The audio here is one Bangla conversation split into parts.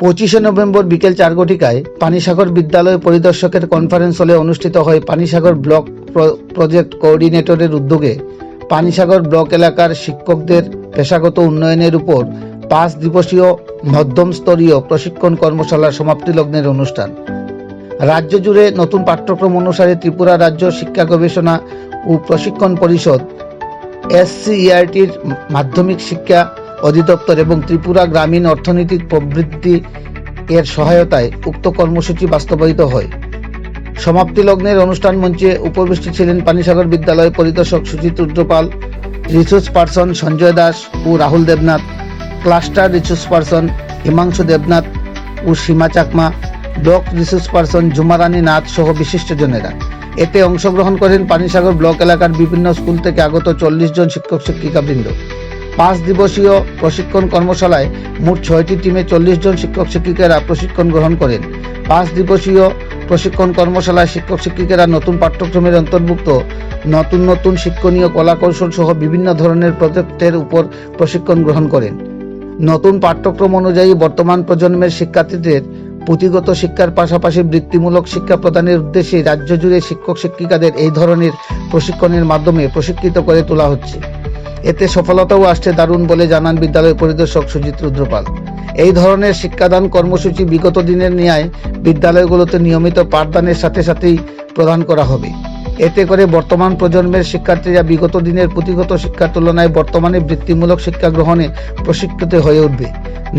পঁচিশে নভেম্বর বিকেল চার ঘটিকায় পানিসাগর বিদ্যালয় পরিদর্শকের কনফারেন্স হলে অনুষ্ঠিত হয় পানিসাগর ব্লক প্র- প্রজেক্ট কোঅর্ডিনেটরের উদ্যোগে। পানিসাগর ব্লক এলাকার শিক্ষকদের পেশাগত উন্নয়নের উপর পাঁচ দিবসীয় মধ্যম স্তরীয় প্রশিক্ষণ কর্মশালার সমাপ্তি লগ্নের অনুষ্ঠান। রাজ্য জুড়ে নতুন পাঠ্যক্রম অনুসারে ত্রিপুরা রাজ্য শিক্ষা গবেষণা ও প্রশিক্ষণ পরিষদ, এসসিইআরটির মাধ্যমিক শিক্ষা অধিদপ্তর এবং ত্রিপুরা গ্রামীণ অর্থনৈতিক প্রবৃদ্ধি এর সহায়তায় উক্ত কর্মসূচি বাস্তবায়িত হয়। সমাপ্তি লগ্নের অনুষ্ঠান মঞ্চে উপবিষ্ট ছিলেন পানিসাগর বিদ্যালয় পরিদর্শক সুজিত রুদ্রপাল রিসোর্স পার্সন সঞ্জয় দাস ও Rahul Debnath, cluster resource person Himangshu Debnath ও Sima Chakma, block resource person Jhumarani Nath সহ বিশিষ্টজনেরা। এতে অংশগ্রহণ করেন পানিসাগর ব্লক এলাকার বিভিন্ন স্কুল থেকে আগত চল্লিশ জন শিক্ষক শিক্ষিকাবৃন্দ পাঁচ দিবসীয় প্রশিক্ষণ কর্মশালায় মোট ছয়টি টিমে চল্লিশ জন শিক্ষক শিক্ষিকারা প্রশিক্ষণ গ্রহণ করেন। পাঁচ দিবসীয় প্রশিক্ষণ কর্মশালায় শিক্ষক শিক্ষিকারা নতুন পাঠ্যক্রমের অন্তর্ভুক্ত, নতুন নতুন শিক্ষণীয় কলাকৌশল সহ বিভিন্ন ধরনের প্রজেক্টের উপর প্রশিক্ষণ গ্রহণ করেন। নতুন পাঠ্যক্রম অনুযায়ী বর্তমান প্রজন্মের শিক্ষার্থীদের পুঁথিগত শিক্ষার পাশাপাশি বৃত্তিমূলক শিক্ষা প্রদানের উদ্দেশ্যে রাজ্য জুড়ে শিক্ষক শিক্ষিকাদের এই ধরনের প্রশিক্ষণের মাধ্যমে প্রশিক্ষিত করে তোলা হচ্ছে। এতে সফলতাও আসছে দারুণ বলে জানান বিদ্যালয় পরিদর্শক সুজিত রুদ্রপাল। এই ধরনের শিক্ষাদান কর্মসূচি বিগত দিনের ন্যায় বিদ্যালয়গুলোতে নিয়মিত পাঠদানের সাথে সাথেই প্রদান করা হবে। এতে করে বর্তমান প্রজন্মের শিক্ষার্থীরা বিগত দিনের পুঁথিগত শিক্ষার তুলনায় বর্তমানে বৃত্তিমূলক শিক্ষা গ্রহণে প্রশিক্ষিত হয়ে উঠবে।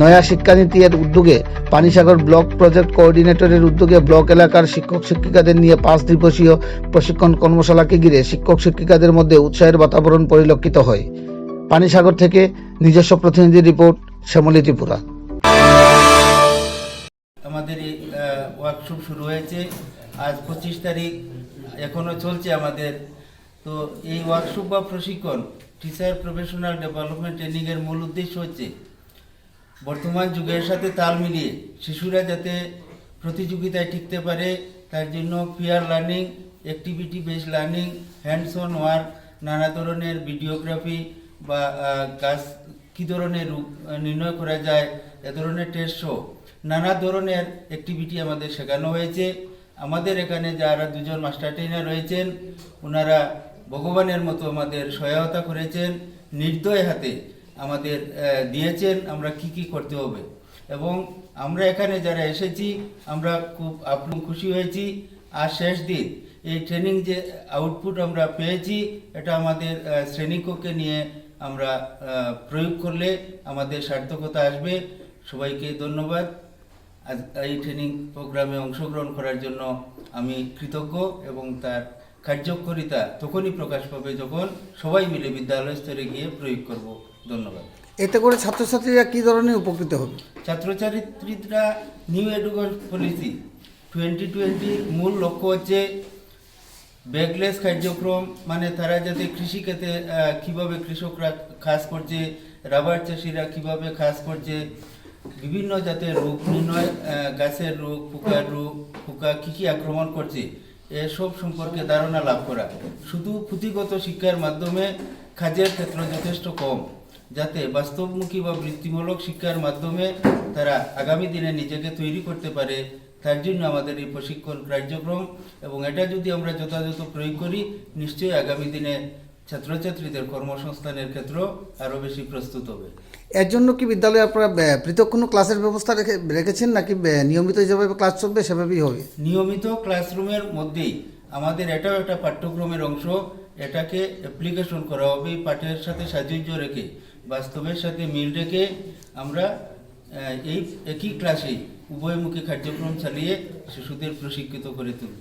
নয়া শিক্ষানীতি এর উদ্যোগে পানিসাগর ব্লক প্রজেক্ট কোঅর্ডিনেটরের উদ্যোগে ব্লক এলাকার শিক্ষক শিক্ষিকাদের নিয়ে পাঁচ দিবসীয় প্রশিক্ষণ কর্মশালাকে ঘিরে শিক্ষক শিক্ষিকাদের মধ্যে উৎসাহের বাতাবরণ পরিলক্ষিত হয়। পানিসাগর থেকে নিজস্ব প্রতিনিধি রিপোর্ট, শ্যামলী ত্রিপুরা। আমাদের ওয়ার্কশপ শুরু হয়েছে। আজ পঁচিশ তারিখ এখনও চলছে আমাদের। তো এই ওয়ার্কশপ বা প্রশিক্ষণ টিচার প্রফেশনাল ডেভেলপমেন্ট ট্রেনিংয়ের মূল উদ্দেশ্য হচ্ছে বর্তমান যুগের সাথে তাল মিলিয়ে শিশুরা যাতে প্রতিযোগিতায় টিকতে পারে, তার জন্য peer learning activity base learning hands on work নানা ধরনের ভিডিওগ্রাফি বা কাজ কী ধরনের রূপ নির্ণয় করা যায়, এ ধরনের টেস্ট শো নানা ধরনের অ্যাক্টিভিটি আমাদের শেখানো হয়েছে। আমাদের এখানে যারা দুজন মাস্টার ট্রেনার রয়েছেন ওনারা ভগবানের মতো আমাদের সহায়তা করেছেন, নির্দয় হাতে আমাদের দিয়েছেন আমরা কি কি করতে হবে। এবং আমরা এখানে যারা এসেছি, আমরা খুব আপন খুশি হয়েছি। আর শেষ দিন এই ট্রেনিং যে আউটপুট আমরা পেয়েছি, এটা আমাদের শ্রেণীকক্ষে নিয়ে আমরা প্রয়োগ করলে আমাদের সার্থকতা আসবে। সবাইকে ধন্যবাদ। এই ট্রেনিং প্রোগ্রামে অংশগ্রহণ করার জন্য আমি কৃতজ্ঞ এবং তার কার্যকরিতা তখনই প্রকাশ পাবে যখন সবাই মিলে বিদ্যালয় স্তরে গিয়ে প্রয়োগ করব। ধন্যবাদ। এতে করে ছাত্রছাত্রীরা কি ধরনের উপকৃত হবে? ছাত্রছাত্রীরা নিউ এডুকেশন পলিসি টোয়েন্টি টোয়েন্টির মূল লক্ষ্য হচ্ছে ব্যাকলেস কার্যক্রম মানে তারা যাতে কৃষিক্ষেত্রে কীভাবে কৃষকরা কাজ করছে রাবার চাষিরা কীভাবে কাজ করছে বিভিন্ন জাতের রোগ, নির্ণয় গাছের রোগ, পোকার রোগ, পোকা কী কী আক্রমণ করছে, এসব সম্পর্কে ধারণা লাভ করা। শুধু পুঁথিগত শিক্ষার মাধ্যমে কাজের ক্ষেত্র যথেষ্ট কম, যাতে বাস্তবমুখী বা বৃত্তিমূলক শিক্ষার মাধ্যমে তারা আগামী দিনে নিজেকে তৈরি করতে পারে, তার জন্য আমাদের এই প্রশিক্ষণ কার্যক্রম। এবং এটা যদি আমরা যথাযথ প্রয়োগ করি, নিশ্চয়ই আগামী দিনে ছাত্রছাত্রীদের কর্মসংস্থানের ক্ষেত্র আরও বেশি প্রস্তুত হবে। এর জন্য কি বিদ্যালয়ে আপনারা পৃথক কোনো ক্লাসের ব্যবস্থা রেখে রেখেছেন নাকি নিয়মিত যেভাবে ক্লাস চলবে সেভাবেই হবে? নিয়মিত ক্লাসরুমের মধ্যেই আমাদের এটাও একটা পাঠ্যক্রমের অংশ এটাকে অ্যাপ্লিকেশন করা হবে পাঠের সাথে সাযুজ্য রেখে বাস্তবের সাথে মিল রেখে আমরা এই একই ক্লাসে উভয়মুখী কার্যক্রম চালিয়ে শিশুদের প্রশিক্ষিত করে তুলব।